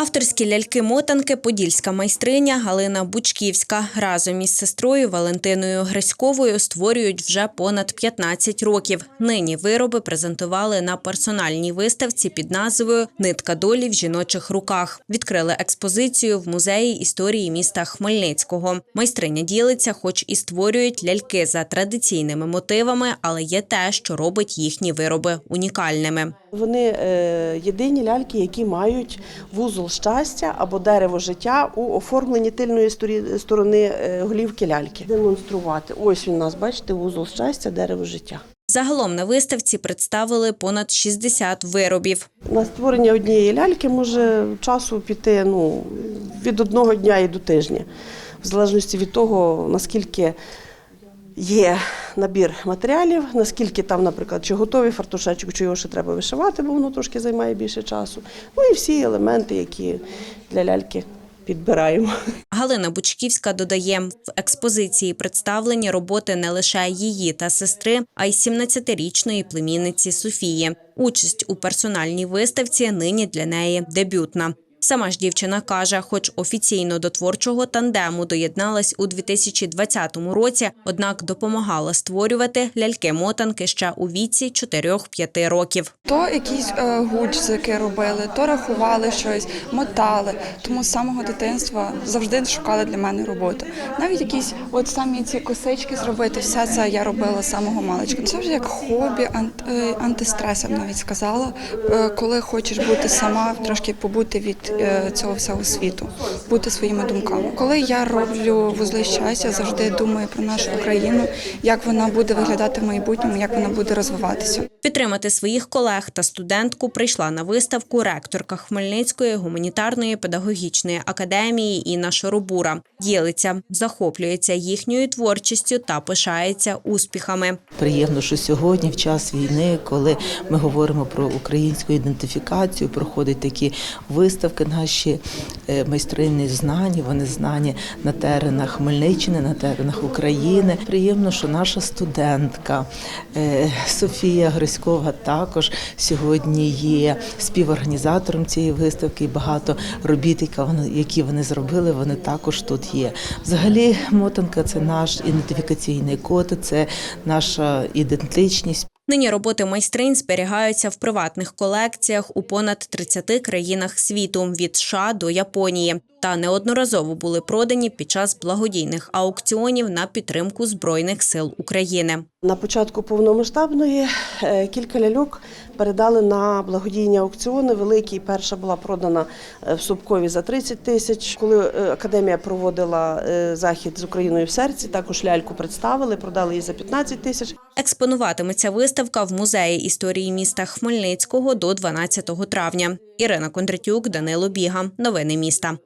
Авторські ляльки-мотанки подільська майстриня Галина Бучківська разом із сестрою Валентиною Гриськовою створюють вже понад 15 років. Нині вироби презентували на персональній виставці під назвою Нитка долі в жіночих руках. Відкрили експозицію в музеї історії міста Хмельницького. Майстриня ділиться, хоч і створюють ляльки за традиційними мотивами, але є те, що робить їхні вироби унікальними. Вони е, єдині ляльки, які мають вузол щастя або дерево життя у оформленні тильної сторони е, голівки ляльки. Демонструвати. Ось він у нас, бачите, вузол щастя, дерево життя. Загалом на виставці представили понад 60 виробів. На створення однієї ляльки може часу піти ну, від одного дня і до тижня, в залежності від того, наскільки є набір матеріалів, наскільки там, наприклад, чи готовий фартушечок, чи його ще треба вишивати, бо воно трошки займає більше часу. Ну і всі елементи, які для ляльки підбираємо. Галина Бучківська додає, в експозиції представлені роботи не лише її та сестри, а й 17-річної племінниці Софії. Участь у персональній виставці нині для неї дебютна. Сама ж дівчина каже, хоч офіційно до творчого тандему доєдналась у 2020 році, однак допомагала створювати ляльки-мотанки ще у віці 4-5 років. То якісь е, гудзики робили, то рахували щось, мотали. Тому з самого дитинства завжди шукали для мене роботу. Навіть якісь от самі ці косички зробити, все це я робила з самого маличка. Це вже як хобі, е, антистрес, я б навіть сказала. Е, Коли хочеш бути сама, трошки побути від е, цього всього світу, бути своїми думками. Коли я роблю вузли щастя, завжди думаю про нашу Україну, як вона буде виглядати в майбутньому, як вона буде розвиватися. Підтримати своїх колег та студентку прийшла на виставку ректорка Хмельницької гуманітарної педагогічної академії Інна Шоробура. Ділиться, захоплюється їхньою творчістю та пишається успіхами. Приємно, що сьогодні, в час війни, коли ми говоримо про українську ідентифікацію, проходять такі виставки. Наші е, майстрині знані, вони знані на теренах Хмельниччини, на теренах України. Приємно, що наша студентка е, Софія Гриськова також сьогодні є співорганізатором цієї виставки. І багато робіт, які вони зробили, вони також тут є. Взагалі, мотанка це наш ідентифікаційний код, це наша ідентичність. Нині роботи майстринь зберігаються в приватних колекціях у понад 30 країнах світу від США до Японії та неодноразово були продані під час благодійних аукціонів на підтримку збройних сил України. На початку повномасштабної е, кілька ляльок передали на благодійні аукціони. Великі перша була продана е, в Собкові за 30 тисяч. Коли е, академія проводила захід з Україною в серці, також ляльку представили, продали її за 15 тисяч. Експонуватиметься виставка в музеї історії міста Хмельницького до 12 травня. Ірина Кондратюк, Данило Біга. Новини міста.